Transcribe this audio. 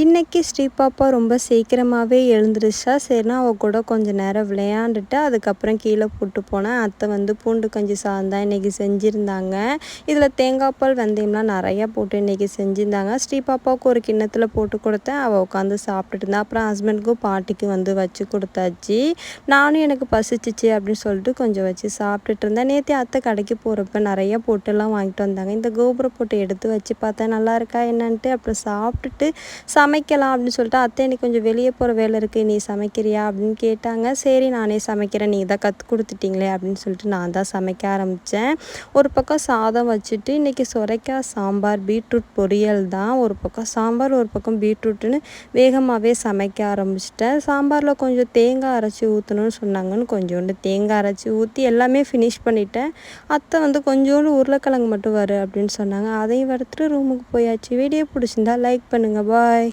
இன்றைக்கி ஸ்ரீ பாப்பா ரொம்ப சீக்கிரமாகவே எழுந்துருச்சா? சரினா அவள் கூட கொஞ்சம் நேரம் விளையாண்டுட்டு அதுக்கப்புறம் கீழே போட்டு போனேன். அத்தை வந்து பூண்டு கஞ்சி சாதம் தான் இன்றைக்கி செஞ்சுருந்தாங்க. இதில் தேங்காய் பால் வெந்தயம்லாம் நிறையா போட்டு இன்றைக்கி செஞ்சுருந்தாங்க. ஸ்ரீபாப்பாவுக்கு ஒரு கிண்ணத்தில் போட்டு கொடுத்தேன். அவள் உட்காந்து சாப்பிட்டுட்டு இருந்தா. அப்புறம் ஹஸ்பண்டுக்கும் பாட்டிக்கும் வந்து வச்சு கொடுத்தாச்சு. நானும் எனக்கு பசிச்சிச்சு அப்படின்னு சொல்லிட்டு கொஞ்சம் வச்சு சாப்பிட்டுட்டு இருந்தேன். நேற்று அத்தை கடைக்கு போகிறப்ப நிறையா போட்டுலாம் வாங்கிட்டு வந்தாங்க. இந்த கோபுர போட்டு எடுத்து வச்சு பார்த்தேன் நல்லா இருக்கா என்னன்ட்டு அப்புறம் சாப்பிட்டுட்டு சமைக்கலாம் அப்படின்னு சொல்லிட்டு அத்தை எனக்கு கொஞ்சம் வெளியே போகிற வேலை இருக்குது நீ சமைக்கிறியா? அப்படின்னு கேட்டாங்க. சரி நானே சமைக்கிறேன். நீ தான் கற்றுக் கொடுத்துட்டிங்களே அப்படின்னு சொல்லிட்டு நான் தான் சமைக்க ஆரம்பித்தேன் ஒரு பக்கம் சாதம் வச்சுட்டு இன்றைக்கி சுரைக்காய் சாம்பார் பீட்ரூட் பொரியல் தான். ஒரு பக்கம் சாம்பார் ஒரு பக்கம் பீட்ரூட்டுன்னு வேகமாகவே சமைக்க ஆரம்பிச்சிட்டேன். சாம்பாரில் கொஞ்சம் தேங்காய் அரைச்சி ஊற்றணும்னு சொன்னாங்கன்னு கொஞ்சோண்டு தேங்காய் அரைச்சி ஊற்றி எல்லாமே ஃபினிஷ் பண்ணிட்டேன். அத்தை வந்து கொஞ்சோண்டு உருளைக்கிழங்கு மட்டும் வரு அப்படின்னு சொன்னாங்க. அதையும் வறுத்துட்டு ரூமுக்கு போயாச்சு. வீடியோ பிடிச்சிருந்தா லைக் பண்ணுங்கள் பாய்